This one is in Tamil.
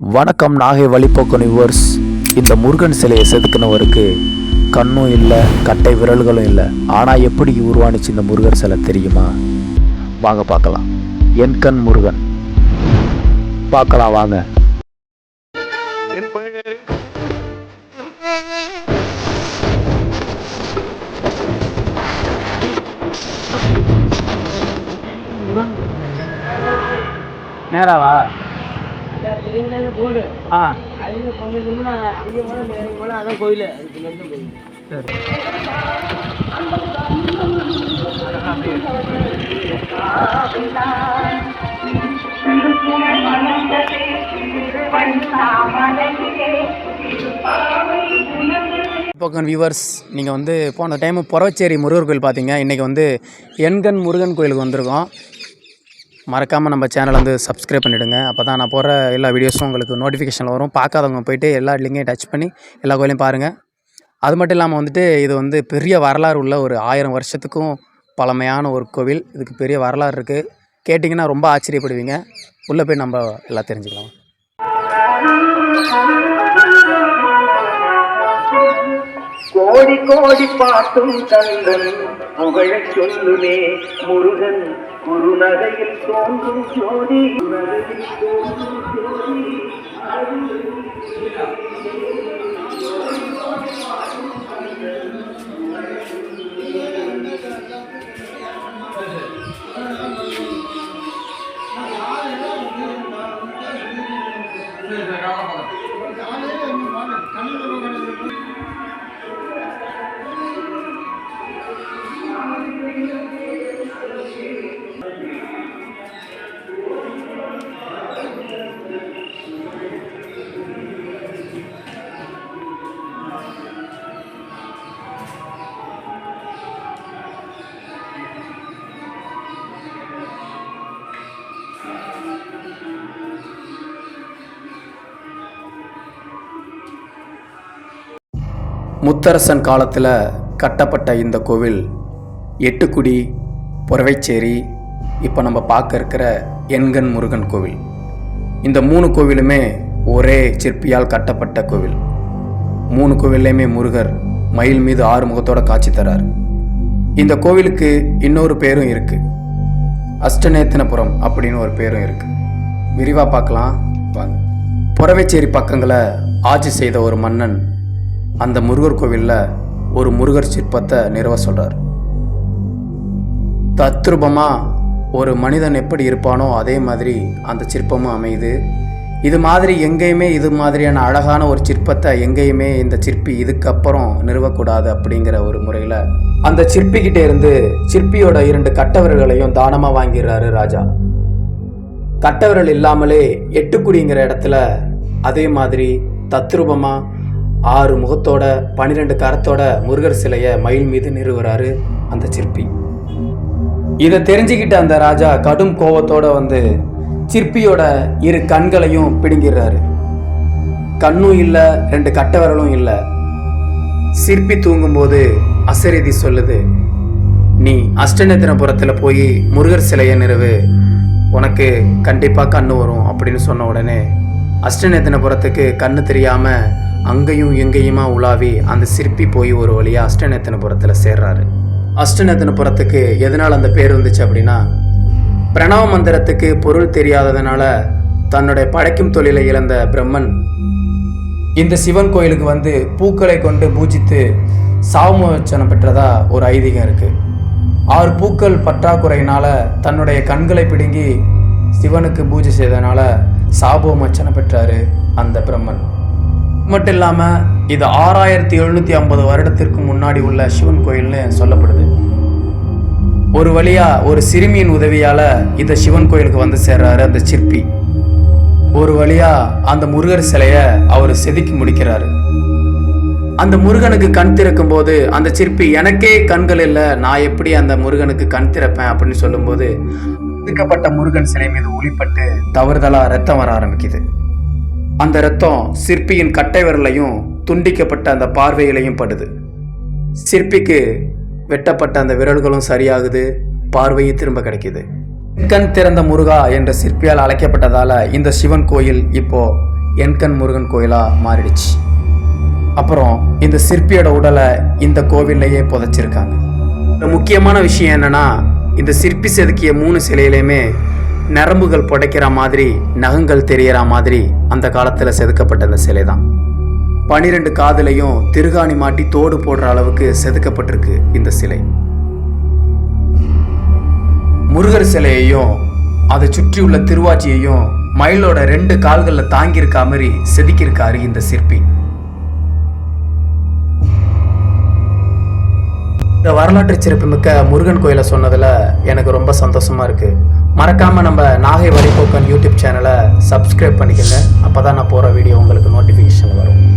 வணக்கம் நாகை வழிபோக்கு நிவர்ஸ் இந்த முருகன் சிலையை செதுக்கினவருக்கு கண்ணும் இல்லை கட்டை விரல்களும் இல்லை. ஆனால் எப்படி உருவானுச்சு இந்த முருகன் சிலை தெரியுமா? வாங்க பார்க்கலாம். என் கண் முருகன். பார்க்கலாம் வாங்க. நேராவா ஆ. அதான் கோயில் சரி. போக்கன் வியூவர்ஸ் நீங்கள் வந்து போன டைம் புறவச்சேரி முருகர் கோயில் பார்த்தீங்க. இன்றைக்கி வந்து எண்கண் முருகன் கோயிலுக்கு வந்திருக்கோம். மறக்காமல் நம்ம சேனலை வந்து சப்ஸ்கிரைப் பண்ணிவிடுங்க அப்போ தான் நான் போகிற எல்லா வீடியோஸும் உங்களுக்கு நோட்டிஃபிகேஷனில் வரும். பார்க்காதவங்க போயிட்டு எல்லா லிங்கையும் டச் பண்ணி எல்லா கோயிலையும் பாருங்கள் அது மட்டும் இல்லாமல் வந்துட்டு இது வந்து பெரிய வரலாறு உள்ள ஒரு ஆயிரம் வருஷத்துக்கும் பழமையான ஒரு கோவில். இதுக்கு பெரிய வரலாறு இருக்குது கேட்டிங்கன்னா ரொம்ப ஆச்சரியப்படுவீங்க. உள்ளே போய் நம்ம எல்லாம் தெரிஞ்சுக்கலாம். கோடி கோடி பாட்டும் கந்தன் புகழச் சொல்லுமே முருகன். குருநகையில் தோன்றும் ஜோதி. குருநகையில் தோன்றும் ஜோதி. முத்தரசன் காலத்தில் கட்டப்பட்ட இந்த கோவில் எட்டுக்குடி புறவைச்சேரி இப்போ நம்ம பார்க்க இருக்கிற எண்கண் முருகன் கோவில். இந்த மூணு கோவிலுமே ஒரே சிற்பியால் கட்டப்பட்ட கோவில். மூணு கோவில்லையுமே முருகர் மயில் மீது ஆறு முகத்தோட காட்சி தரார். இந்த கோவிலுக்கு இன்னொரு பேரும் இருக்கு. அஷ்டநேத்தனபுரம் அப்படின்னு ஒரு பேரும் இருக்கு. விரிவாக பார்க்கலாம். வாங்க. புறவைச்சேரி பக்கங்களை ஆட்சி செய்த ஒரு மன்னன் அந்த முருகர் கோவிலில் ஒரு முருகர் சிற்பத்தை நிறுவ சொல்கிறார் தத்ரூபமாக ஒரு மனிதன் எப்படி இருப்பானோ அதே மாதிரி அந்த சிற்பமும் அமையுது. இது மாதிரி எங்கேயுமே இது மாதிரியான அழகான ஒரு சிற்பத்தை எங்கேயுமே இந்த சிற்பி இதுக்கப்புறம் நிறுவக்கூடாது அப்படிங்கிற ஒரு முறையில் அந்த சிற்பிக்கிட்டே இருந்து சிற்பியோட இரண்டு கட்டவர்களையும் தானமாக வாங்கிடுறாரு ராஜா. கட்டவர்கள் இல்லாமலே எட்டுக்குடிங்கிற இடத்துல அதே மாதிரி தத்ரூபமாக ஆறு முகத்தோட பனிரெண்டு கரத்தோட முருகர் சிலையை மயில் மீது நிறுவுறாரு அந்த சிற்பி. இதை தெரிஞ்சுக்கிட்ட அந்த ராஜா கடும் கோபத்தோட வந்து சிற்பியோட இரு கண்களையும் பிடுங்கிடுறாரு. கண்ணும் இல்லை ரெண்டு கட்டவரலும் இல்லை. சிற்பி தூங்கும்போது அசரீதி சொல்லுது நீ அஷ்டநேத்திரபுரத்தில் போய் முருகர் சிலையை நிறுவு. உனக்கு கண்டிப்பாக கண்ணு வரும் அப்படின்னு சொன்ன உடனே அஷ்டநேத்திரபுரத்துக்கு கண்ணு தெரியாமல் அங்கேயும் எங்கேயுமா உலாவி அந்த சிற்பி போய் ஒரு வழியாக அஷ்டநேத்தனபுரத்தில் சேர்றாரு. அஷ்டநேத்தனபுரத்துக்கு எதனால் அந்த பேர் வந்துச்சு அப்படின்னா பிரணவ மந்திரத்துக்கு பொருள் தெரியாததுனால தன்னுடைய படைக்கும் தொழிலை இழந்த பிரம்மன் இந்த சிவன் கோயிலுக்கு வந்து பூக்களை கொண்டு பூஜித்து சாவமோச்சனம் பெற்றதா ஒரு ஐதீகம் இருக்குது ஆறு பூக்கள் பற்றாக்குறையினால் தன்னுடைய கண்களை பிடுங்கி சிவனுக்கு பூஜை செய்தனால சாபோமோச்சனம் பெற்றாரு அந்த பிரம்மன். மட்டும் இல்லாமல் இது ஆறாயிரத்தி எழுநூற்றி ஐம்பது வருடத்திற்கு முன்னாடி உள்ள சிவன் கோயில்னு சொல்லப்படுது. ஒரு வழியா ஒரு சிறுமியின் உதவியால இந்த சிவன் கோயிலுக்கு வந்து சேர்றாரு அந்த சிற்பி. ஒரு வழியா அந்த முருகர் சிலைய அவர் செதுக்கி முடிக்கிறாரு. அந்த முருகனுக்கு கண் திறக்கும் போது அந்த சிற்பி எனக்கே கண்கள் இல்லை நான் எப்படி அந்த முருகனுக்கு கண் திறப்பேன்? அப்படின்னு சொல்லும்போது செதுக்கப்பட்ட முருகன் சிலை மீது ஒளிப்பட்டு தவறுதலா ரத்தம் வர ஆரம்பிக்குது. அந்த ரத்தம் சிற்பியின் கட்டை விரலையும் துண்டிக்கப்பட்ட அந்த பார்வையிலையும் படுது. சிற்பிக்கு வெட்டப்பட்ட அந்த விரல்களும் சரியாகுது பார்வையும் திரும்ப கிடைக்குது. கண் திறந்த முருகா என்ற சிற்பியால் அழைக்கப்பட்டதால இந்த சிவன் கோயில் இப்போ என்கண் முருகன் கோயிலாக மாறிடுச்சு. அப்புறம் இந்த சிற்பியோட உடலை இந்த கோவில்லையே புதைச்சிருக்காங்க. முக்கியமான விஷயம் என்னன்னா இந்த சிற்பி செதுக்கிய மூணு சிலையிலையுமே நரம்புகள் புடைக்கிற மாதிரி நகங்கள் தெரியற மாதிரி அந்த காலத்தில் செதுக்கப்பட்ட இந்த சிலை தான் பனிரெண்டு காதுலையும் திருகாணி மாட்டி தோடு போடுற அளவுக்கு செதுக்கப்பட்டிருக்கு இந்த சிலை. முருகர் சிலையையும் அதை சுற்றி உள்ள திருவாச்சியையும் மயிலோட ரெண்டு கால்களில் தாங்கியிருக்கா மாதிரி செதுக்கியிருக்காரு இந்த சிற்பி. இந்த வரலாற்று சிறப்புமிக்க முருகன் கோயிலை சொன்னதில் எனக்கு ரொம்ப சந்தோஷமா இருக்கு. மறக்காம நம்ம நாகை வழிபோக்கன் யூடியூப் சேனலை சப்ஸ்கிரைப் பண்ணிக்கோங்க. அப்போதான் நான் போகிற வீடியோ உங்களுக்கு நோட்டிஃபிகேஷன் வரும்.